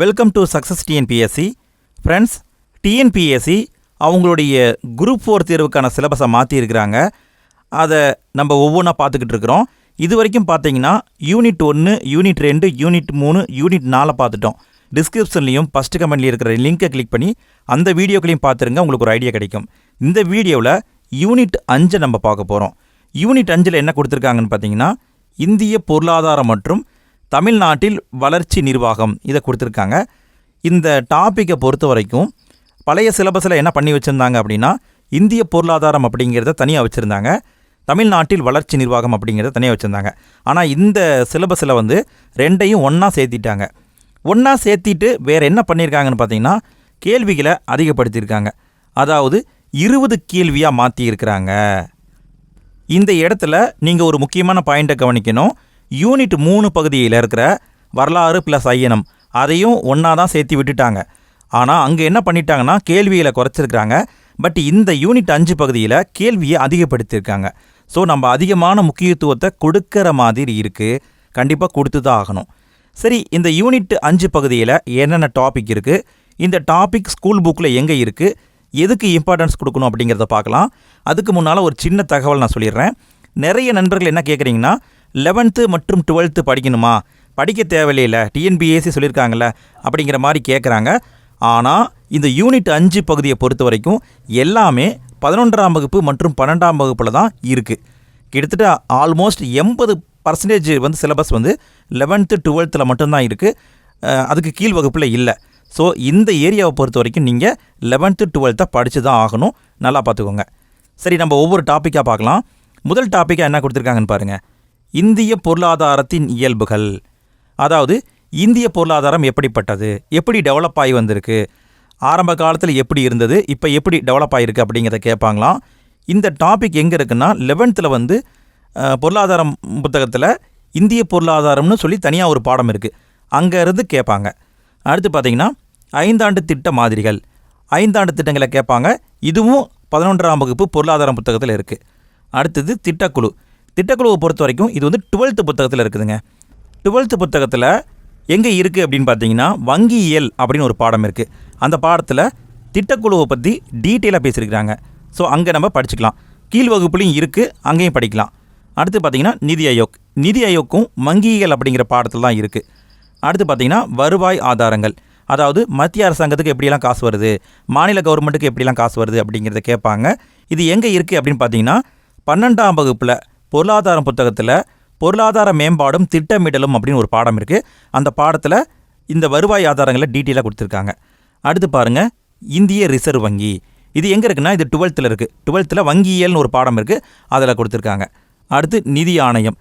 Welcome to success TNPSC friends TNPSC அவங்களுடைய group four தேர்வுக்கான சிலபஸை மாற்றியிருக்கிறாங்க அதை நம்ம ஒவ்வொன்றா பார்த்துக்கிட்டு இருக்கிறோம். இது வரைக்கும் பார்த்தீங்கன்னா யூனிட் ஒன்று யூனிட் ரெண்டு யூனிட் மூணு யூனிட் நாலை பார்த்துட்டோம். டிஸ்கிரிப்ஷன்லையும் ஃபஸ்ட்டு கமெண்ட்லேயும் இருக்கிற லிங்கை கிளிக் பண்ணி அந்த வீடியோக்களையும் பார்த்துருங்க உங்களுக்கு ஒரு ஐடியா கிடைக்கும். இந்த வீடியோவில் யூனிட் அஞ்சை நம்ம பார்க்க போகிறோம் யூனிட் அஞ்சில் என்ன கொடுத்துருக்காங்கன்னு பார்த்தீங்கன்னா இந்திய பொருளாதாரம் மற்றும் தமிழ்நாட்டில் வளர்ச்சி நிர்வாகம் இதை கொடுத்துருக்காங்க. இந்த டாப்பிக்கை பொறுத்த வரைக்கும் பழைய சிலபஸில் என்ன பண்ணி வச்சுருந்தாங்க அப்படின்னா இந்திய பொருளாதாரம் அப்படிங்கிறத தனியாக வச்சுருந்தாங்க. தமிழ்நாட்டில் வளர்ச்சி நிர்வாகம் அப்படிங்கிறத தனியாக வச்சுருந்தாங்க. ஆனால் இந்த சிலபஸில் வந்து ரெண்டையும் ஒன்றா சேர்த்திட்டாங்க. ஒன்றா சேர்த்திட்டு வேறு என்ன பண்ணியிருக்காங்கன்னு பார்த்தீங்கன்னா கேள்விகளை அதிகப்படுத்தியிருக்காங்க. அதாவது இருபது கேள்வியாக மாற்றியிருக்கிறாங்க இந்த இடத்துல நீங்கள் ஒரு முக்கியமான பாயிண்ட்டை கவனிக்கணும். யூனிட் மூணு பகுதியில் இருக்கிற வரலாறு ப்ளஸ் ஐயனம் அதையும் ஒன்றா தான் சேர்த்து விட்டுட்டாங்க. ஆனால் அங்கே என்ன பண்ணிட்டாங்கன்னா கேள்வியில் குறைச்சிருக்கிறாங்க. பட் இந்த யூனிட் அஞ்சு பகுதியில் கேள்வியை அதிகப்படுத்தியிருக்காங்க ஸோ நம்ம அதிகமான முக்கியத்துவத்தை கொடுக்கிற மாதிரி இருக்குது கண்டிப்பாக கொடுத்து தான் ஆகணும். சரி இந்த யூனிட் அஞ்சு பகுதியில் என்னென்ன டாபிக் இருக்குது இந்த டாபிக் ஸ்கூல் புக்கில் எங்கே இருக்குது எதுக்கு இம்பார்ட்டன்ஸ் கொடுக்கணும் அப்படிங்கிறத பார்க்கலாம். அதுக்கு முன்னால் ஒரு சின்ன தகவல் நான் சொல்லிடுறேன். நிறைய நண்பர்கள் என்ன கேட்குறீங்கன்னா லெவன்த்து மற்றும் டுவெல்த்து படிக்கணுமா? படிக்க தேவையில்ல டிஎன்பிஎஸ்சி சொல்லியிருக்காங்கல்ல அப்படிங்கிற மாதிரி கேட்குறாங்க ஆனால் இந்த யூனிட் அஞ்சு பகுதியை பொறுத்த வரைக்கும் எல்லாமே பதினொன்றாம் வகுப்பு மற்றும் பன்னெண்டாம் வகுப்பில் தான் இருக்குது கிட்டத்தட்ட ஆல்மோஸ்ட் எண்பது பர்சன்டேஜ் வந்து சிலபஸ் வந்து லெவன்த்து டுவெல்த்தில் மட்டும்தான் இருக்குது அதுக்கு கீழ் வகுப்பில் இல்லை. ஸோ இந்த ஏரியாவை பொறுத்த வரைக்கும் நீங்கள் லெவன்த்து டுவெல்த்தை படித்து தான் ஆகணும். நல்லா பார்த்துக்கோங்க. சரி நம்ம ஒவ்வொரு டாப்பிக்காக பார்க்கலாம். முதல் டாப்பிக்காக என்ன கொடுத்துருக்காங்கன்னு பாருங்கள் இந்திய பொருளாதாரத்தின் இயல்புகள். அதாவது இந்திய பொருளாதாரம் எப்படிப்பட்டது? எப்படி டெவலப் ஆகி வந்திருக்கு? ஆரம்ப காலத்தில் எப்படி இருந்தது? இப்போ எப்படி டெவலப் ஆகிருக்கு அப்படிங்கிறத கேட்பாங்களாம் இந்த டாபிக் எங்கே இருக்குன்னா லெவன்த்தில் வந்து பொருளாதாரம் புத்தகத்தில் இந்திய பொருளாதாரம்னு சொல்லி தனியாக ஒரு பாடம் இருக்குது அங்கேருந்து கேட்பாங்க அடுத்து பார்த்தீங்கன்னா ஐந்தாண்டு திட்ட மாதிரிகள். ஐந்தாண்டு திட்டங்களை கேட்பாங்க இதுவும் பதினொன்றாம் வகுப்பு பொருளாதாரம் புத்தகத்தில் இருக்குது அடுத்தது திட்டக்குழு. திட்டக்குழுவை பொறுத்த வரைக்கும் இது வந்து டுவெல்த்து புத்தகத்தில் இருக்குதுங்க. டுவெல்த்து புத்தகத்தில் எங்கே இருக்குது அப்படின்னு பார்த்தீங்கன்னா வங்கியியல் அப்படின்னு ஒரு பாடம் இருக்குது அந்த பாடத்தில் திட்டக்குழுவை பற்றி டீட்டெயிலாக பேசியிருக்கிறாங்க. ஸோ அங்கே நம்ம படிச்சுக்கலாம். கீழ் வகுப்புலையும் இருக்குது அங்கேயும் படிக்கலாம். அடுத்து பார்த்தீங்கன்னா நிதி ஆயோக். நிதி ஆயோக்கும் வங்கியியல் அப்படிங்கிற பாடத்தில் தான் இருக்குது அடுத்து பார்த்தீங்கன்னா வருவாய் ஆதாரங்கள். அதாவது மத்திய அரசாங்கத்துக்கு எப்படியெல்லாம் காசு வருது? மாநில கவர்மெண்ட்டுக்கு எப்படிலாம் காசு வருது அப்படிங்கிறத கேட்பாங்க. இது எங்கே இருக்குது அப்படின்னு பார்த்தீங்கன்னா பன்னெண்டாம் வகுப்பில் பொருளாதாரம் புத்தகத்தில் பொருளாதார மேம்பாடும் திட்டமிடலும் அப்படின்னு ஒரு பாடம் இருக்குது அந்த பாடத்தில் இந்த வருவாய் ஆதாரங்களை டீட்டெயிலாக கொடுத்துருக்காங்க. அடுத்து பாருங்கள் இந்திய ரிசர்வ் வங்கி. இது எங்கே இருக்குன்னா இது டுவெல்த்தில் இருக்குது டுவெல்த்தில் வங்கியல்னு ஒரு பாடம் இருக்குது அதில் கொடுத்துருக்காங்க. அடுத்து நிதி ஆணையம்.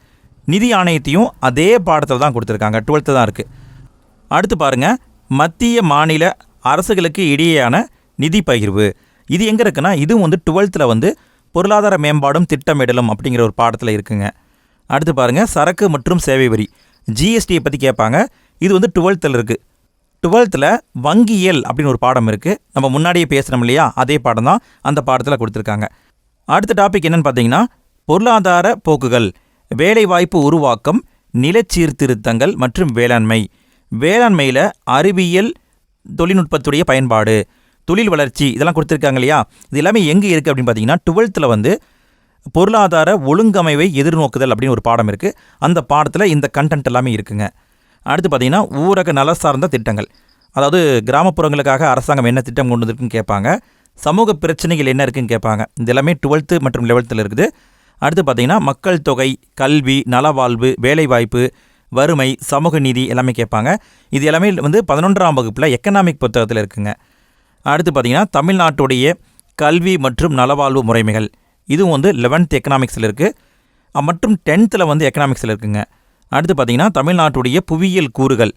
நிதி ஆணையத்தையும் அதே பாடத்தில் தான் கொடுத்துருக்காங்க. டுவெல்த்து தான் இருக்குது அடுத்து பாருங்க மத்திய மாநில அரசுகளுக்கு இடையேயான நிதி பகிர்வு. இது எங்கே இருக்குன்னா இதுவும் வந்து டுவெல்த்தில் வந்து பொருளாதார மேம்பாடும் திட்டமிடலும் அப்படிங்கிற ஒரு பாடத்தில் இருக்குங்க. அடுத்து பாருங்க சரக்கு மற்றும் சேவை வரி. ஜிஎஸ்டியை பற்றி கேட்பாங்க. இது வந்து டுவெல்த்தில் இருக்குது டுவெல்த்தில் வங்கியியல் அப்படின்னு ஒரு பாடம் இருக்குது நம்ம முன்னாடியே பேசுகிறோம் இல்லையா? அதே பாடம் தான் அந்த பாடத்தில் கொடுத்துருக்காங்க. அடுத்த டாபிக் என்னன்னு பார்த்தீங்கன்னா பொருளாதார போக்குகள். வேலைவாய்ப்பு உருவாக்கம் நிலச்சீர்திருத்தங்கள் மற்றும் வேளாண்மை. வேளாண்மையில் அறிவியல் தொழில்நுட்பத்துடைய பயன்பாடு. தொழில் வளர்ச்சி இதெல்லாம் கொடுத்துருக்காங்க இல்லையா? இது எல்லாமே எங்கே இருக்குது அப்படின்னு பார்த்தீங்கன்னா டுவெல்த்தில் வந்து பொருளாதார ஒழுங்கமைவை எதிர்நோக்குதல் அப்படின்னு ஒரு பாடம் இருக்குது அந்த பாடத்தில் இந்த கண்டென்ட் எல்லாமே இருக்குங்க. அடுத்து பார்த்தீங்கன்னா ஊரக நல சார்ந்த திட்டங்கள். அதாவது கிராமப்புறங்களுக்காக அரசாங்கம் என்ன திட்டம் கொண்டு வந்திருக்குன்னு கேட்பாங்க. சமூக பிரச்சனைகள் என்ன இருக்குன்னு கேட்பாங்க. இது எல்லாமே டுவெல்த்து மற்றும் லெவல்த்தில் இருக்குது. அடுத்து பார்த்தீங்கன்னா மக்கள் தொகை கல்வி நலவாழ்வு வேலைவாய்ப்பு வறுமை சமூக நீதி எல்லாமே கேட்பாங்க. இது எல்லாமே வந்து பதினொன்றாம் வகுப்பில் எக்கனாமிக் புத்தகத்தில் இருக்குங்க. அடுத்து பார்த்தீங்கன்னா தமிழ்நாட்டுடைய கல்வி மற்றும் நலவாழ்வு முறைமைகள். இதுவும் வந்து லெவன்த் எக்கனாமிக்ஸில் இருக்குது மற்றும் டென்த்தில் வந்து எக்கனாமிக்ஸில் இருக்குங்க. அடுத்து பார்த்தீங்கன்னா தமிழ்நாட்டுடைய புவியியல் கூறுகள்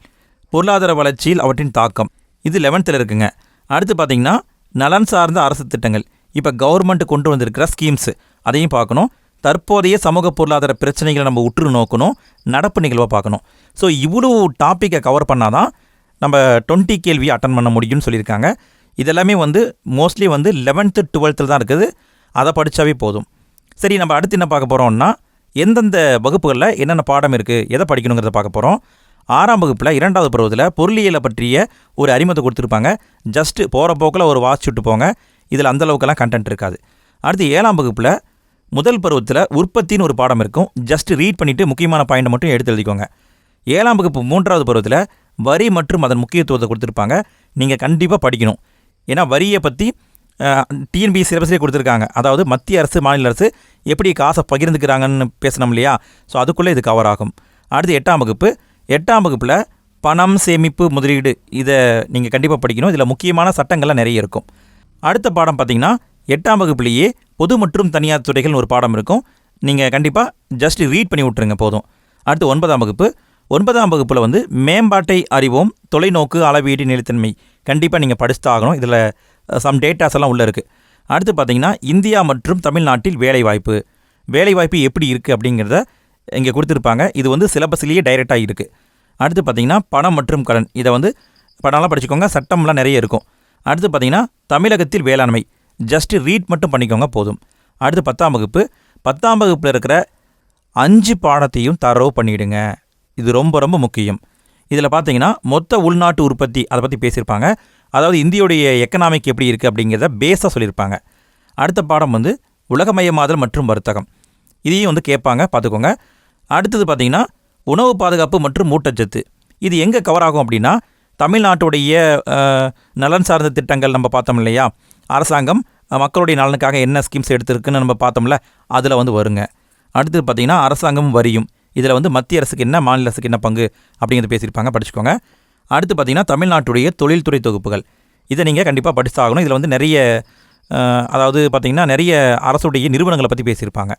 பொருளாதார வளர்ச்சியில் அவற்றின் தாக்கம். இது லெவன்த்தில் இருக்குங்க. அடுத்து பார்த்தீங்கன்னா நலன் சார்ந்த அரசு திட்டங்கள். இப்போ கவர்மெண்ட் கொண்டு வந்திருக்கிற ஸ்கீம்ஸு அதையும் பார்க்கணும். தற்போதைய சமூக பொருளாதார பிரச்சனைகளை நம்ம உற்று நோக்கணும். நடப்பு நிகழ்வை பார்க்கணும். ஸோ இவ்வளோ டாப்பிக்கை கவர் பண்ணாதான் நம்ம டுவெண்ட்டி கேள்வி அட்டன் பண்ண முடியும்னு சொல்லியிருக்காங்க. இதெல்லாமே வந்து மோஸ்ட்லி வந்து லெவன்த்து டுவெல்த்தில் தான் இருக்குது. அதை படித்தாவே போதும். சரி நம்ம அடுத்து என்ன பார்க்க போகிறோம்னா எந்தெந்த வகுப்புகளில் என்னென்ன பாடம் இருக்குது எதை படிக்கணுங்கிறத பார்க்க போகிறோம் ஆறாம் வகுப்பில் இரண்டாவது பருவத்தில் பொருளியலை பற்றிய ஒரு அறிமுகத்தை கொடுத்துருப்பாங்க. ஜஸ்ட்டு போகிற போக்கில் ஒரு வாசிச்சுட்டு போங்க. இதில் அந்த அளவுக்கெல்லாம் கண்டென்ட் இருக்காது. அடுத்து ஏழாம் வகுப்பில் முதல் பருவத்தில் உற்பத்தின்னு ஒரு பாடம் இருக்கும். ஜஸ்ட் ரீட் பண்ணிவிட்டு முக்கியமான பாயிண்ட் மட்டும் எடுத்து எழுதிக்கோங்க. ஏழாம் வகுப்பு மூன்றாவது பருவத்தில் வரி மற்றும் அதன் முக்கியத்துவத்தை கொடுத்துருப்பாங்க. நீங்கள் கண்டிப்பாக படிக்கணும். ஏன்னா வரியை பற்றி டிஎன்பி சிலபஸ்லேயே கொடுத்துருக்காங்க. அதாவது மத்திய அரசு மாநில அரசு எப்படி காசை பகிர்ந்துக்கிறாங்கன்னு பேசணும் இல்லையா? ஸோ அதுக்குள்ளே இது கவர் ஆகும். அடுத்து எட்டாம் வகுப்பு. எட்டாம் வகுப்பில் பணம் சேமிப்பு முதலீடு இதை நீங்கள் கண்டிப்பாக படிக்கணும். இதில் முக்கியமான சட்டங்கள்லாம் நிறைய இருக்கும். அடுத்த பாடம் பார்த்தீங்கன்னா எட்டாம் வகுப்புலேயே பொது மற்றும் தனியார் துறைகள்னு ஒரு பாடம் இருக்கும். நீங்கள் கண்டிப்பாக ஜஸ்ட் ரீட் பண்ணி விட்ருங்க போதும். அடுத்து ஒன்பதாம் வகுப்பு. ஒன்பதாம் வகுப்பில் வந்து மேம்பாட்டை அறிவோம் தொலைநோக்கு அளவீடு நிலைத்தன்மை. கண்டிப்பாக நீங்கள் படிச்சுதான் ஆகணும் இதில் சம் டேட்டாஸ் எல்லாம் உள்ளே இருக்குது அடுத்து பார்த்தீங்கன்னா இந்தியா மற்றும் தமிழ்நாட்டில் வேலைவாய்ப்பு. வேலைவாய்ப்பு எப்படி இருக்குது அப்படிங்கிறத இங்கே கொடுத்துருப்பாங்க. இது வந்து சிலபஸ்லேயே டைரெக்டாக இருக்குது அடுத்து பார்த்தீங்கன்னா பணம் மற்றும் கடன். இதை வந்து படம்லாம் படிச்சுக்கோங்க. சட்டம்லாம் நிறைய இருக்கும். அடுத்து பார்த்தீங்கன்னா தமிழகத்தில் வேளாண்மை. ஜஸ்ட் ரீட் மட்டும் பண்ணிக்கோங்க போதும். அடுத்து பத்தாம் வகுப்பு. பத்தாம் வகுப்பில் இருக்கிற அஞ்சு பாடத்தையும் தரவு பண்ணிவிடுங்க இது ரொம்ப ரொம்ப முக்கியம். இதில் பார்த்தீங்கன்னா மொத்த உள்நாட்டு உற்பத்தி அதை பற்றி பேசியிருப்பாங்க. அதாவது இந்தியோடைய எக்கனாமிக் எப்படி இருக்குது அப்படிங்கிறத பேஸாக சொல்லியிருப்பாங்க. அடுத்த பாடம் வந்து உலகமயமாதல் மற்றும் வர்த்தகம். இதையும் வந்து கேட்பாங்க பார்த்துக்கோங்க. அடுத்தது பார்த்தீங்கன்னா உணவு பாதுகாப்பு மற்றும் ஊட்டச்சத்து. இது எங்கே கவர் ஆகும் அப்படின்னா தமிழ்நாட்டுடைய நலன் சார்ந்த திட்டங்கள் நம்ம பார்த்தோம் இல்லையா? அரசாங்கம் மக்களுடைய நலனுக்காக என்ன ஸ்கீம்ஸ் எடுத்திருக்குன்னு நம்ம பார்த்தோம்ல அதில் வந்து வருங்க. அடுத்தது பார்த்திங்கன்னா அரசாங்கமும் வரியும். இதில் வந்து மத்திய அரசுக்கு என்ன மாநில அரசுக்கு என்ன பங்கு அப்படிங்கிறது பேசியிருப்பாங்க. படிச்சுக்கோங்க. அடுத்து பார்த்தீங்கன்னா தமிழ்நாட்டுடைய தொழில்துறை தொகுப்புகள். இதை நீங்கள் கண்டிப்பாக படிச்சாகணும் இதில் வந்து நிறைய அதாவது பார்த்தீங்கன்னா நிறைய அரசுடைய நிறுவனங்களை பற்றி பேசியிருப்பாங்க.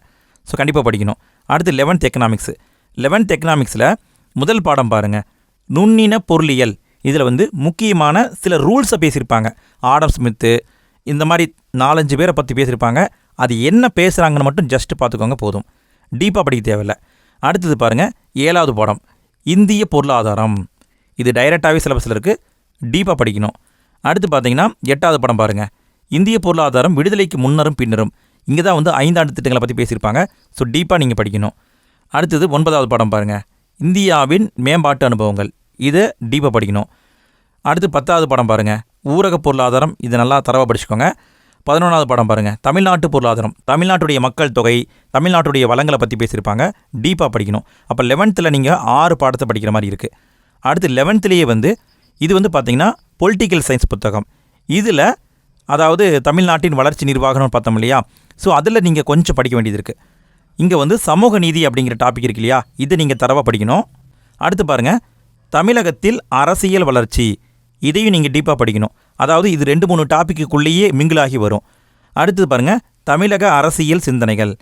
ஸோ கண்டிப்பாக படிக்கணும். அடுத்து லெவன்த் எக்கனாமிக்ஸு லெவன்த் எக்கனாமிக்ஸில் முதல் பாடம் பாருங்கள் நுண்ணின பொருளியல். இதில் வந்து முக்கியமான சில ரூல்ஸை பேசியிருப்பாங்க. ஆடம் ஸ்மித்து இந்த மாதிரி நாலஞ்சு பேரை பற்றி பேசியிருப்பாங்க. அது என்ன பேசுகிறாங்கன்னு மட்டும் ஜஸ்ட் பார்த்துக்கோங்க போதும். டீப்பாக படிக்க தேவையில்ல. அடுத்தது பாருங்கள் ஏழாவது பாடம் இந்திய பொருளாதாரம். இது டைரெக்டாகவே சிலபஸில் இருக்குது டீப்பாக படிக்கணும். அடுத்து பார்த்தீங்கன்னா எட்டாவது படம் பாருங்கள் இந்திய பொருளாதாரம் விடுதலைக்கு முன்னரும் பின்னரும். இங்கே தான் வந்து ஐந்தாண்டு திட்டங்களை பற்றி பேசியிருப்பாங்க ஸோ டீப்பாக நீங்கள் படிக்கணும். அடுத்தது ஒன்பதாவது படம் பாருங்கள் இந்தியாவின் மேம்பாட்டு அனுபவங்கள் இதை டீப்பாக படிக்கணும். அடுத்து பத்தாவது படம் பாருங்கள் ஊரக பொருளாதாரம் இது நல்லா தரவாக படிச்சுக்கோங்க. பதினொன்றாவது படம் பாருங்கள் தமிழ்நாட்டு பொருளாதாரம். தமிழ்நாட்டுடைய மக்கள் தொகை தமிழ்நாட்டுடைய வளங்களை பற்றி பேசியிருப்பாங்க. டீப்பாக படிக்கணும். அப்போ லெவன்த்தில் நீங்கள் ஆறு பாடத்தை படிக்கிற மாதிரி இருக்குது அடுத்து லெவன்த்துலேயே வந்து இது வந்து பார்த்திங்கன்னா பொலிட்டிக்கல் சயின்ஸ் புத்தகம். இதில் அதாவது தமிழ்நாட்டின் வளர்ச்சி நிர்வாகம்னு பார்த்தோம் இல்லையா? ஸோ அதில் நீங்கள் கொஞ்சம் படிக்க வேண்டியது இருக்குது இங்கே வந்து சமூக நீதி அப்படிங்கிற டாபிக் இருக்கு இல்லையா? இதை நீங்கள் தரவாக படிக்கணும். அடுத்து பாருங்கள் தமிழகத்தில் அரசியல் வளர்ச்சி. இதையும் நீங்கள் டீப்பாக படிக்கணும். அதாவது இது ரெண்டு மூணு டாப்பிக்குள்ளேயே மிங்கிளாகி வரும். அடுத்தது பாருங்கள் தமிழக அரசியல் சிந்தனைகள்.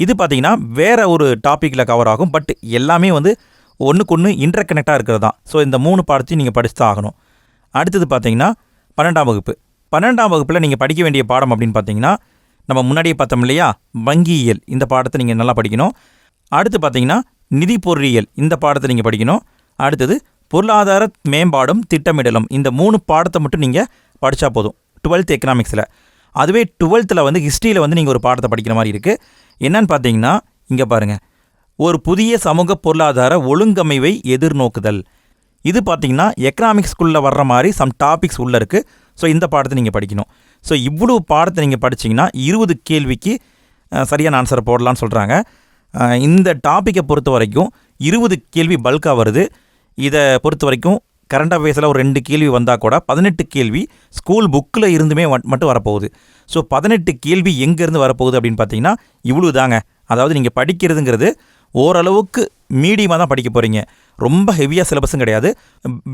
இது பார்த்தீங்கன்னா வேறு ஒரு டாப்பிக்கில் கவர் ஆகும் பட் எல்லாமே வந்து ஒன்றுக்கு ஒன்று இன்டர்கனெக்டாக இருக்கிறது தான் ஸோ இந்த மூணு பாடத்தையும் நீங்கள் படித்து தான் ஆகணும். அடுத்தது பார்த்தீங்கன்னா பன்னெண்டாம் வகுப்பு. பன்னெண்டாம் வகுப்பில் நீங்கள் படிக்க வேண்டிய பாடம் அப்படின்னு பார்த்தீங்கன்னா நம்ம முன்னாடியே பார்த்தோம் இல்லையா? வங்கியியல். இந்த பாடத்தை நீங்கள் நல்லா படிக்கணும். அடுத்து பார்த்தீங்கன்னா நிதி பொருளியல் இந்த பாடத்தை நீங்கள் படிக்கணும். அடுத்தது பொருளாதார மேம்பாடும் திட்டமிடலும். இந்த மூணு பாடத்தை மட்டும் நீங்கள் படித்தா போதும். டுவெல்த் எக்கனாமிக்ஸில் அதுவே டுவெல்த்தில் வந்து ஹிஸ்ட்ரியில் வந்து நீங்கள் ஒரு பாடத்தை படிக்கிற மாதிரி இருக்குது என்னன்னு பார்த்தீங்கன்னா இங்கே பாருங்கள் ஒரு புதிய சமூக பொருளாதார ஒழுங்கமைவை எதிர்நோக்குதல். இது பார்த்தீங்கன்னா எக்கனாமிக்ஸ்குள்ளே வர்ற மாதிரி சம் டாபிக்ஸ் உள்ளே இருக்குது ஸோ இந்த பாடத்தை நீங்கள் படிக்கணும். ஸோ இவ்வளவு பாடத்தை நீங்கள் படிச்சீங்கன்னா இருபது கேள்விக்கு சரியான ஆன்சரை போடலான்னு சொல்கிறாங்க இந்த டாப்பிக்கை பொறுத்த வரைக்கும் இருபது கேள்வி பல்காக வருது. இதை பொறுத்த வரைக்கும் கரண்ட் அஃபேர்ஸில் ஒரு ரெண்டு கேள்வி வந்தால் கூட பதினெட்டு கேள்வி ஸ்கூல் புக்கில் இருந்துமே மட்டும் வரப்போகுது. ஸோ பதினெட்டு கேள்வி எங்கேருந்து வரப்போகுது அப்படின்னு பார்த்தீங்கன்னா இவ்வளவு தாங்க அதாவது நீங்கள் படிக்கிறதுங்கிறது ஓரளவுக்கு மீடியமாக தான் படிக்க போகிறீங்க ரொம்ப ஹெவியாக சிலபஸும் கிடையாது.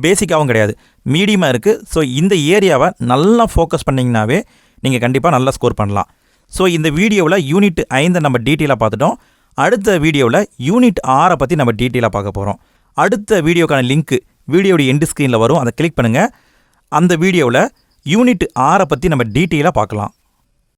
பேசிக்காகவும் கிடையாது. மீடியமாக இருக்குது ஸோ இந்த ஏரியாவை நல்லா ஃபோக்கஸ் பண்ணிங்கனாவே நீங்கள் கண்டிப்பாக நல்லா ஸ்கோர் பண்ணலாம். ஸோ இந்த வீடியோவில் யூனிட் ஐந்தை நம்ம டீட்டெயிலாக பார்த்துட்டோம். அடுத்த வீடியோவில் யூனிட் ஆறை பற்றி நம்ம டீட்டெயிலாக பார்க்க போகிறோம் அடுத்த வீடியோக்கான லிங்க்கு வீடியோடைய எண்டு ஸ்க்ரீனில் வரும். அதை கிளிக் பண்ணுங்கள் அந்த வீடியோவில் யூனிட் ஆறை பற்றி நம்ம டீட்டெயிலாக பார்க்கலாம்.